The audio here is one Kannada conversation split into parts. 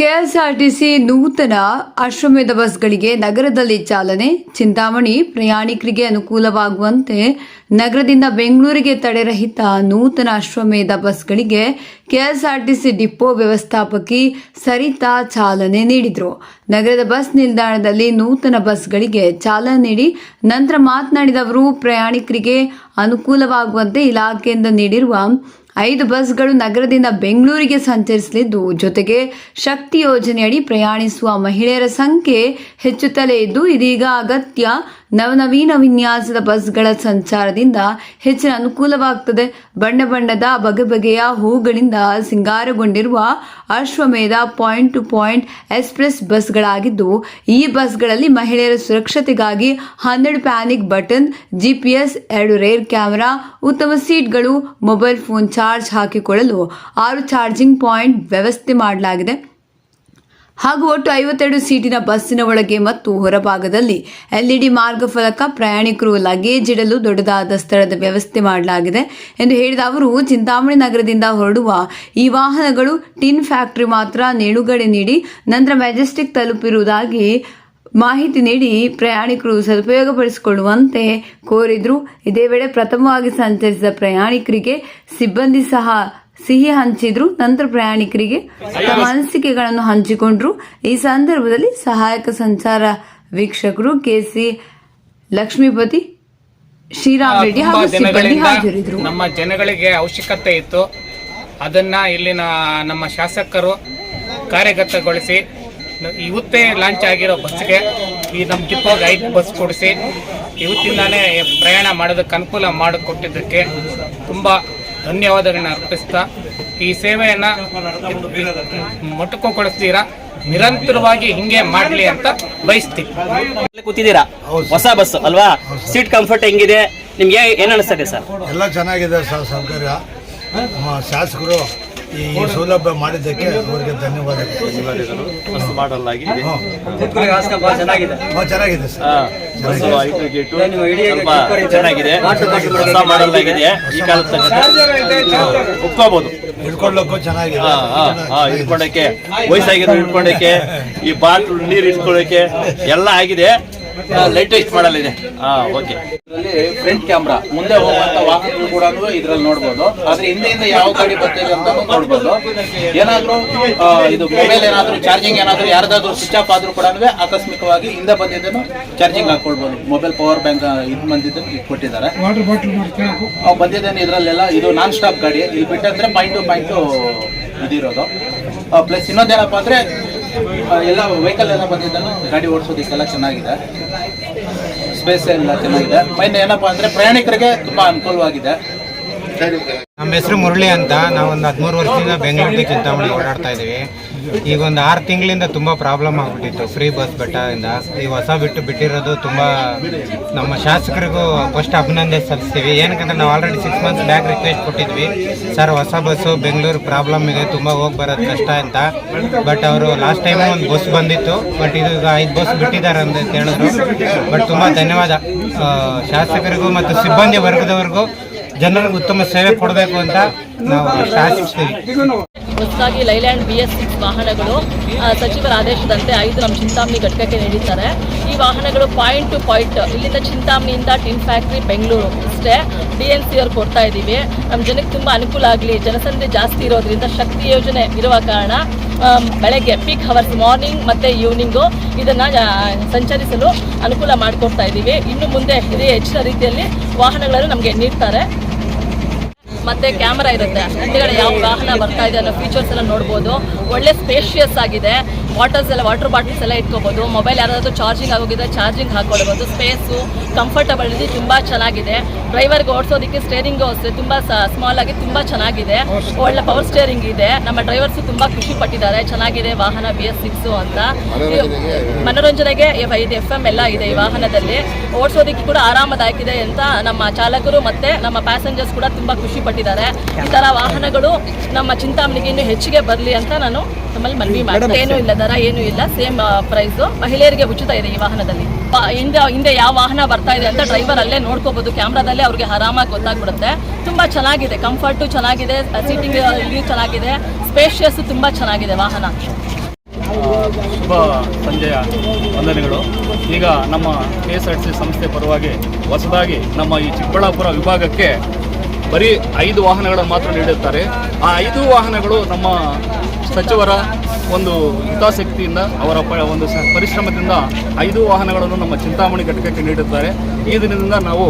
ಕೆಎಸ್ಆರ್ಟಿಸಿ ನೂತನ ಅಶ್ವಮೇಧ ಬಸ್ಗಳಿಗೆ ನಗರದಲ್ಲಿ ಚಾಲನೆ. ಚಿಂತಾಮಣಿ ಪ್ರಯಾಣಿಕರಿಗೆ ಅನುಕೂಲವಾಗುವಂತೆ ನಗರದಿಂದ ಬೆಂಗಳೂರಿಗೆ ತಡೆರಹಿತ ನೂತನ ಅಶ್ವಮೇಧ ಬಸ್ಗಳಿಗೆ ಕೆಎಸ್ಆರ್ಟಿಸಿ ಡಿಪೋ ವ್ಯವಸ್ಥಾಪಕಿ ಸರಿತಾ ಚಾಲನೆ ನೀಡಿದರು. ನಗರದ ಬಸ್ ನಿಲ್ದಾಣದಲ್ಲಿ ನೂತನ ಬಸ್ಗಳಿಗೆ ಚಾಲನೆ ನೀಡಿ ನಂತರ ಮಾತನಾಡಿದ ಅವರು, ಪ್ರಯಾಣಿಕರಿಗೆ ಅನುಕೂಲವಾಗುವಂತೆ ಇಲಾಖೆಯಿಂದ ನೀಡಿರುವ ಐದು ಬಸ್ಗಳು ನಗರದಿಂದ ಬೆಂಗಳೂರಿಗೆ ಸಂಚರಿಸಲಿದ್ದು, ಜೊತೆಗೆ ಶಕ್ತಿ ಯೋಜನೆಯಡಿ ಪ್ರಯಾಣಿಸುವ ಮಹಿಳೆಯರ ಸಂಖ್ಯೆ ಹೆಚ್ಚುತ್ತಲೇ ಇದ್ದು, ಇದೀಗ ಅಗತ್ಯ ನವನವೀನ ವಿನ್ಯಾಸದ ಬಸ್ಗಳ ಸಂಚಾರದಿಂದ ಹೆಚ್ಚಿನ ಅನುಕೂಲವಾಗುತ್ತದೆ ಬಣ್ಣ ಬಣ್ಣದ ಬಗೆ ಬಗೆಯ ಹೂಗಳಿಂದ ಸಿಂಗಾರಗೊಂಡಿರುವ Ashwamedha point to point express ಬಸ್ಗಳಾಗಿದ್ದು, ಈ ಬಸ್ಗಳಲ್ಲಿ ಮಹಿಳೆಯರ ಸುರಕ್ಷತೆಗಾಗಿ ಹನ್ನೆರಡು ಪ್ಯಾನಿಕ್ ಬಟನ್, ಜಿಪಿಎಸ್, ಎರಡು ರೇರ್ ಕ್ಯಾಮೆರಾ ಉತ್ತಮ ಸೀಟ್ಗಳು, ಮೊಬೈಲ್ ಫೋನ್ ಚಾರ್ಜ್ ಹಾಕಿಕೊಳ್ಳಲು ಆರು ಚಾರ್ಜಿಂಗ್ ಪಾಯಿಂಟ್ ವ್ಯವಸ್ಥೆ ಮಾಡಲಾಗಿದೆ. ಹಾಗೂ ಒಟ್ಟು ಐವತ್ತೆರಡು ಸೀಟಿನ ಬಸ್ಸಿನ ಒಳಗೆ ಮತ್ತು ಹೊರಭಾಗದಲ್ಲಿ ಎಲ್ಇಡಿ ಮಾರ್ಗ ಫಲಕ ಪ್ರಯಾಣಿಕರು ಲಗೇಜ್ ಇಡಲು ದೊಡ್ಡದಾದ ಸ್ಥಳದ ವ್ಯವಸ್ಥೆ ಮಾಡಲಾಗಿದೆ ಎಂದು ಹೇಳಿದ ಅವರು, ಚಿಂತಾಮಣಿ ನಗರದಿಂದ ಹೊರಡುವ ಈ ವಾಹನಗಳು ಟಿನ್ ಫ್ಯಾಕ್ಟರಿ ಮಾತ್ರ ನಿಲುಗಡೆ ನೀಡಿ ನಂತರ ಮೆಜೆಸ್ಟಿಕ್ ತಲುಪಿರುವುದಾಗಿ ಮಾಹಿತಿ ನೀಡಿ ಪ್ರಯಾಣಿಕರು ಸದುಪಯೋಗಪಡಿಸಿಕೊಳ್ಳುವಂತೆ ಕೋರಿದ್ರು. ಇದೇ ವೇಳೆ ಪ್ರಥಮವಾಗಿ ಸಂಚರಿಸಿದ ಪ್ರಯಾಣಿಕರಿಗೆ ಸಿಬ್ಬಂದಿ ಸಹ ಸಿಹಿ ಹಂಚಿದ್ರು. ನಂತರ ಪ್ರಯಾಣಿಕರಿಗೆ ತಮ್ಮ ಅನಿಸಿಕೆಗಳನ್ನು ಹಂಚಿಕೊಂಡ್ರು. ಈ ಸಂದರ್ಭದಲ್ಲಿ ಸಹಾಯಕ ಸಂಚಾರ ವೀಕ್ಷಕರು ಕೆಸಿ ಲಕ್ಷ್ಮೀಪತಿ ಶ್ರೀರಾಮ್ ರೆಡ್ಡಿ ಹಾಗೂ ಸಿಬ್ಬಂದಿ ದಿನಗಳಿಂದ ನಮ್ಮ ಜನಗಳಿಗೆ ಅವಶ್ಯಕತೆ ಇತ್ತು. ಅದನ್ನ ಇಲ್ಲಿನ ನಮ್ಮ ಶಾಸಕರು ಕಾರ್ಯಗತಗೊಳಿಸಿ ಇವತ್ತೇ ಲಾಂಚ್ ಆಗಿರೋ ಬಸ್ಗೆ ಈ ನಮ್ಮ ಡಿಪೋಗೆ ಐದು ಬಸ್ ಕೊಡಿಸಿ ಇವತ್ತಿಂದಾನೇ ಪ್ರಯಾಣ ಮಾಡೋದಕ್ಕೆ ಅನುಕೂಲ ಮಾಡಿಕೊಟ್ಟಿದ್ದಕ್ಕೆ ತುಂಬ ಧನ್ಯವಾದಗಳನ್ನ ಅರ್ಪಿಸ್ತಾ ಈ ಸೇವೆಯನ್ನು ಮೊಟಕುಗೊಳಿಸ್ತೀರಾ ನಿರಂತರವಾಗಿ ಹಿಂಗೆ ಮಾಡಲಿ ಅಂತ ಬಯಸ್ತೀವಿ ಕೂತಿದ್ದೀರಾ? ಹೊಸ ಬಸ್ ಅಲ್ವಾ? ಸೀಟ್ ಕಂಫರ್ಟ್ ಹೆಂಗಿದೆ? ನಿಮ್ಗೆ ಏನು ಅನಿಸ್ತದೆ ಸರ್? ಎಲ್ಲ ಚೆನ್ನಾಗಿದೆ ಸರ್ ಸೌಕರ್ಯ. ಶಾಸಕರು ಈ ಸೌಲಭ್ಯ ಮಾಡಿದ್ದಕ್ಕೆ ಅವರಿಗೆ ಧನ್ಯವಾದಗಳು. ಹೊಸ ಮಾಡಲ್ ಆಗಿದೆ ಹ್ಮ್. ಚೆನ್ನಾಗಿದೆ. ಬಸ್ಸು ಐದು ಗೇಟು. ಸ್ವಲ್ಪ ಚೆನ್ನಾಗಿದೆ. ಹೊಸ ಮಾಡಲ್ ಆಗಿದೆ. ಈ ಕಾಲದ ತಕ್ಕಂತೆ ಒಪ್ಕೋಬಹುದು ಹಿಡ್ಕೊಳ್ಳೋಕ್ಕೂ ಚೆನ್ನಾಗಿದೆ. ಹಾ ಹಾ ಹಾ ಇಟ್ಕೊಂಡಕ್ಕೆ ವಯಸ್ಸಾಗಿರೋ ಇಟ್ಕೊಂಡಕ್ಕೆ ಈ ಬಾಟ್ಲು ನೀರು ಇಟ್ಕೊಳ್ಳಕ್ಕೆ ಎಲ್ಲ ಆಗಿದೆ. ಲೇಟೆಸ್ಟ್ ಮಾಡಲ್ ಇದೆ. ಓಕೆ ಇದರಲ್ಲಿ ಫ್ರಂಟ್ ಕ್ಯಾಮ್ರಾ ಮುಂದೆ ಹೋಗುವಂತ ವಾಹನಗಳು ಕೂಡ ಇದ್ರಲ್ಲಿ ನೋಡ್ಬೋದು. ಆದ್ರೆ ಹಿಂದೆಯಿಂದ ಯಾವ ಗಾಡಿ ಬರ್ತಿದೆ ಅಂತ ನೋಡ್ಬೋದು. ಏನಾದ್ರೂ ಇದು ಮೊಬೈಲ್ ಏನಾದ್ರೂ ಚಾರ್ಜಿಂಗ್ ಏನಾದ್ರೂ ಯಾರ್ದಾದ್ರೂ ಸ್ವಿಚ್ ಆಫ್ ಆದ್ರೂ ಕೂಡ ಆಕಸ್ಮಿಕವಾಗಿ ಹಿಂದೆ ಬಂದಿದ್ದನ್ನು ಚಾರ್ಜಿಂಗ್ ಹಾಕೊಳ್ಬೋದು. ಮೊಬೈಲ್ ಪವರ್ ಬ್ಯಾಂಕ್ ಇದು ಬಂದಿದ್ದನ್ನು ಇಟ್ಕೊಟ್ಟಿದ್ದಾರೆ ಅವು ಬಂದಿದ್ದೇನೆ ಇದ್ರಲ್ಲೆಲ್ಲ ಇದು ನಾನ್ ಸ್ಟಾಪ್ ಗಾಡಿ. ಇಲ್ಲಿ ಬಿಟ್ಟಂದ್ರೆ ಪಾಯಿಂಟ್ ಟು ಪಾಯಿಂಟ್ ಇದಿರೋದು. ಪ್ಲಸ್ ಇನ್ನೊಂದೇನಪ್ಪ ಅಂದ್ರೆ ಎಲ್ಲ ವೆಹಿಕಲ್ ಎಲ್ಲ ಬಂದಿದ್ದನ್ನು ಗಾಡಿ ಓಡಿಸೋದಕ್ಕೆಲ್ಲ ಚೆನ್ನಾಗಿದೆ. ಸ್ಪೇಸ್ ಎಲ್ಲ ಚೆನ್ನಾಗಿದೆ. ಮೈನ್ ಏನಪ್ಪಾ ಅಂದ್ರೆ ಪ್ರಯಾಣಿಕರಿಗೆ ತುಂಬಾ ಅನುಕೂಲವಾಗಿದೆ. ನಮ್ಮ ಹೆಸರು ಮುರಳಿ ಅಂತ ನಾವೊಂದು ಹದಿಮೂರು ವರ್ಷದಿಂದ ಬೆಂಗಳೂರಿಗೆ ಚಿಂತಾಮಣಿ ಓಡಾಡ್ತಾ ಇದ್ದೀವಿ. ಈಗ ಒಂದು ಆರು ತಿಂಗಳಿಂದ ತುಂಬ ಪ್ರಾಬ್ಲಮ್ ಆಗ್ಬಿಟ್ಟಿತ್ತು. ಫ್ರೀ ಬಸ್ ಬೆಟ್ಟದಿಂದ. ಈ ಹೊಸ ಬಿಟ್ಟು ಬಿಟ್ಟಿರೋದು ತುಂಬ ನಮ್ಮ ಶಾಸಕರಿಗೂ ಫಸ್ಟ್ ಅಭಿನಂದನೆ ಸಲ್ಲಿಸ್ತೀವಿ. ಏನಕ್ಕಂದ್ರೆ ನಾವು already six months back request ಕೊಟ್ಟಿದ್ವಿ. ಸರ್ ಹೊಸ ಬಸ್ಸು ಬೆಂಗಳೂರು ಪ್ರಾಬ್ಲಮ್ ಇದೆ, ತುಂಬ ಹೋಗಿ ಬರೋದು ಕಷ್ಟ ಅಂತ. ಬಟ್ ಅವರು ಲಾಸ್ಟ್ ಟೈಮು ಒಂದು ಬಸ್ ಬಂದಿತ್ತು. ಬಟ್ ಇದು ಐದು ಬಸ್ ಬಿಟ್ಟಿದ್ದಾರೆ ಅಂತ ಹೇಳಿದ್ರು ಬಟ್ ತುಂಬ ಧನ್ಯವಾದ. ಶಾಸಕರಿಗೂ ಮತ್ತು ಸಿಬ್ಬಂದಿ ವರ್ಗದವರೆಗೂ ಜನರಿಗೆ ಉತ್ತಮ ಸೇವೆ ಕೊಡಬೇಕು ಅಂತ ನಾವು ಶಾಸಿಸ್ತೀವಿ ಹೊಸದಾಗಿ ಲೈಲ್ಯಾಂಡ್ ಬಿ ಎಸ್ ಸಿಕ್ಸ್ ವಾಹನಗಳು ಸಚಿವರ ಆದೇಶದಂತೆ ಐದು ನಮ್ಮ ಚಿಂತಾಮಣಿ ಘಟಕಕ್ಕೆ ನೀಡಿದ್ದಾರೆ. ಈ ವಾಹನಗಳು ಪಾಯಿಂಟ್ ಟು ಪಾಯಿಂಟ್, ಇಲ್ಲಿಂದ ಚಿಂತಾಮಣಿಯಿಂದ ಟಿನ್ ಫ್ಯಾಕ್ಟ್ರಿ ಬೆಂಗಳೂರು ಇಷ್ಟೇ ಡಿ ಎನ್ ಸಿ ಅವ್ರು ಕೊಡ್ತಾ ಇದ್ದೀವಿ. ನಮ್ಮ ಜನಕ್ಕೆ ತುಂಬ ಅನುಕೂಲ ಆಗಲಿ, ಜನಸಂಖ್ಯೆ ಜಾಸ್ತಿ ಇರೋದ್ರಿಂದ ಶಕ್ತಿ ಯೋಜನೆ ಇರುವ ಕಾರಣ ಬೆಳಗ್ಗೆ ಪೀಕ್ ಹವರ್ಸ್ ಮಾರ್ನಿಂಗ್ ಮತ್ತು ಈವ್ನಿಂಗು ಇದನ್ನು ಸಂಚರಿಸಲು ಅನುಕೂಲ ಮಾಡಿಕೊಡ್ತಾ ಇದ್ದೀವಿ. ಇನ್ನು ಮುಂದೆ ಇದೇ ಹೆಚ್ಚಿನ ರೀತಿಯಲ್ಲಿ ವಾಹನಗಳನ್ನು ನಮಗೆ ನೀಡ್ತಾರೆ. ಮತ್ತೆ ಕ್ಯಾಮರಾ ಇರುತ್ತೆ. ಹಿಂದ್ಗಡೆ ಯಾವ ವಾಹನ ಬರ್ತಾ ಇದೆ ಅನ್ನೋ ಫೀಚರ್ಸ್ ಎಲ್ಲ ನೋಡ್ಬೋದು. ಒಳ್ಳೆ ಸ್ಪೇಷಿಯಸ್ ಆಗಿದೆ. ವಾಟರ್ಸ್ ಎಲ್ಲ ವಾಟರ್ ಬಾಟಲ್ಸ್ ಎಲ್ಲ ಇಟ್ಕೋಬೋದು. ಮೊಬೈಲ್ ಯಾರಾದರೂ ಚಾರ್ಜಿಂಗ್ ಆಗೋಗಿದ್ರೆ ಚಾರ್ಜಿಂಗ್ ಹಾಕೊಳ್ಬೋದು ಸ್ಪೇಸು ಕಂಫರ್ಟಬಲ್ ತುಂಬ ಚೆನ್ನಾಗಿದೆ. ಡ್ರೈವರ್ಗೆ ಓಡಿಸೋದಕ್ಕೆ ಸ್ಟೇರಿಂಗು ಅಷ್ಟೇ ತುಂಬ ಸ್ಮಾಲ್ ಆಗಿ ತುಂಬ ಚೆನ್ನಾಗಿದೆ. ಒಳ್ಳೆ ಪವರ್ ಸ್ಟೇರಿಂಗ್ ಇದೆ. ನಮ್ಮ ಡ್ರೈವರ್ಸು ತುಂಬ ಖುಷಿ ಪಟ್ಟಿದ್ದಾರೆ. ಚೆನ್ನಾಗಿದೆ ವಾಹನ ಬಿ ಎಸ್ ಸಿಕ್ಸು ಅಂತ. ಇದು ಮನೋರಂಜನೆಗೆ ಇದು ಎಫ್ ಎಂ ಎಲ್ಲ ಇದೆ ಈ ವಾಹನದಲ್ಲಿ. ಓಡಿಸೋದಕ್ಕೆ ಕೂಡ ಆರಾಮದಾಯಕಿದೆ ಅಂತ ನಮ್ಮ ಚಾಲಕರು ಮತ್ತೆ ನಮ್ಮ ಪ್ಯಾಸೆಂಜರ್ಸ್ ಕೂಡ ತುಂಬಾ ಖುಷಿ ಪಟ್ಟಿದ್ದಾರೆ. ಈ ತರ ವಾಹನಗಳು ನಮ್ಮ ಚಿಂತಾಮಣಿಗೆ ಇನ್ನೂ ಹೆಚ್ಚಿಗೆ ಬರಲಿ ಅಂತ ನಾನು ನಮ್ಮಲ್ಲಿ ಮನವಿ ಮಾಡ್ತೀನಿ ಏನೂ ಇಲ್ಲ ದರ ಏನೂ ಇಲ್ಲ ಸೇಮ್ ಪ್ರೈಸು ಮಹಿಳೆಯರಿಗೆ ಉಚಿತ ಇದೆ ಈ ವಾಹನದಲ್ಲಿ. ಹಿಂದೆ ಹಿಂದೆ ಯಾವ ವಾಹನ ಬರ್ತಾ ಇದೆ ಅಂತ ಡ್ರೈವರ್ ಅಲ್ಲೇ ನೋಡ್ಕೋಬಹುದು ಕ್ಯಾಮ್ರಾದಲ್ಲೇ ಅವ್ರಿಗೆ ಆರಾಮಾಗಿ ಗೊತ್ತಾಗ್ಬಿಡುತ್ತೆ. ತುಂಬಾ ಚೆನ್ನಾಗಿದೆ ಕಂಫರ್ಟು ಚೆನ್ನಾಗಿದೆ ಸೀಟಿಂಗ್ ಚೆನ್ನಾಗಿದೆ. ಸ್ಪೇಷಿಯಸ್ ತುಂಬಾ ಚೆನ್ನಾಗಿದೆ ವಾಹನ. ಶುಭ ಸಂಜೆಯ ವಂದನೆಗಳು. ಈಗ ನಮ್ಮ K S R T C ಸಂಸ್ಥೆ ಪರವಾಗಿ ಹೊಸದಾಗಿ ನಮ್ಮ ಈ ಚಿಕ್ಕಬಳ್ಳಾಪುರ ವಿಭಾಗಕ್ಕೆ ಬರೀ ಐದು ವಾಹನಗಳನ್ನು ಮಾತ್ರ ನೀಡುತ್ತಾರೆ ಆ ಐದು ವಾಹನಗಳು ನಮ್ಮ ಸಚಿವರ ಒಂದು ಹಿತಾಸಕ್ತಿಯಿಂದ, ಅವರ ಒಂದು ಪರಿಶ್ರಮದಿಂದ ಐದು ವಾಹನಗಳನ್ನು ನಮ್ಮ ಚಿಂತಾಮಣಿ ಘಟಕಕ್ಕೆ ನೀಡುತ್ತಾರೆ ಈ ದಿನದಿಂದ ನಾವು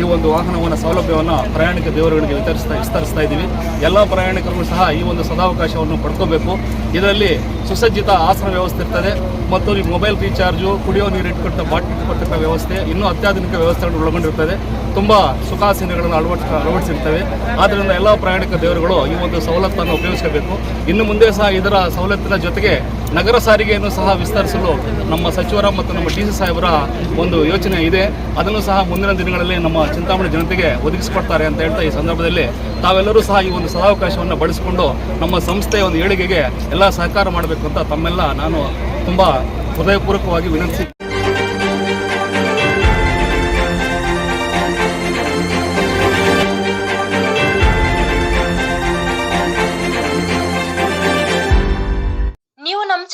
ಈ ಒಂದು ವಾಹನವನ್ನು ಸೌಲಭ್ಯವನ್ನು ಪ್ರಯಾಣಿಕ ದೇವರುಗಳಿಗೆ ವಿತರಿಸ್ತಾ ವಿಸ್ತರಿಸ್ತಾ ಇದ್ದೀವಿ. ಎಲ್ಲ ಪ್ರಯಾಣಿಕರು ಸಹ ಈ ಒಂದು ಸದಾವಕಾಶವನ್ನು ಪಡ್ಕೋಬೇಕು. ಇದರಲ್ಲಿ ಸುಸಜ್ಜಿತ ಆಸನ ವ್ಯವಸ್ಥೆ ಇರ್ತದೆ. ಮತ್ತು ಈ ಮೊಬೈಲ್ ರೀಚಾರ್ಜು, ಕುಡಿಯೋ ನೀರು ಇಟ್ಕೊಟ್ಟ ಬಾಟ್ಲಿ ಇಟ್ಕೊಟ್ಟಂಥ ವ್ಯವಸ್ಥೆ, ಇನ್ನೂ ಅತ್ಯಾಧುನಿಕ ವ್ಯವಸ್ಥೆಗಳನ್ನು ಒಳಗೊಂಡಿರ್ತದೆ. ತುಂಬ ಸುಖಾಸೀನಗಳನ್ನು ಅಳವಡಿಸ ಅಳವಡಿಸಿರ್ತವೆ. ಆದ್ದರಿಂದ ಎಲ್ಲ ಪ್ರಯಾಣಿಕ ದೇವರುಗಳು ಈ ಒಂದು ಸವಲತ್ತನ್ನು ಉಪಯೋಗಿಸಬೇಕು ಇನ್ನು ಮುಂದೆ ಸಹ ಇದರ ಸವಲತ್ತಿನ ಜೊತೆಗೆ ನಗರ ಸಾರಿಗೆಯನ್ನು ಸಹ ವಿಸ್ತರಿಸಲು ನಮ್ಮ ಸಚಿವರ ಮತ್ತು ನಮ್ಮ ಡಿ ಸಿ ಸಾಹೇಬರ ಒಂದು ಯೋಚನೆ ಇದೆ. ಅದನ್ನು ಸಹ ಮುಂದಿನ ದಿನಗಳಲ್ಲಿ ನಮ್ಮ ಚಿಂತಾಮಣಿ ಜನತೆಗೆ ಒದಗಿಸಿಕೊಡ್ತಾರೆ ಅಂತ ಹೇಳ್ತಾ ಈ ಸಂದರ್ಭದಲ್ಲಿ ತಾವೆಲ್ಲರೂ ಸಹ ಈ ಒಂದು ಸದಾವಕಾಶವನ್ನು ಬಳಸಿಕೊಂಡು ನಮ್ಮ ಸಂಸ್ಥೆಯ ಒಂದು ಏಳಿಗೆಗೆ ಎಲ್ಲ ಸಹಕಾರ ಮಾಡಬೇಕು ಅಂತ ತಮ್ಮೆಲ್ಲ ನಾನು ತುಂಬ ಹೃದಯಪೂರ್ವಕವಾಗಿ ವಿನಂತಿಸಿ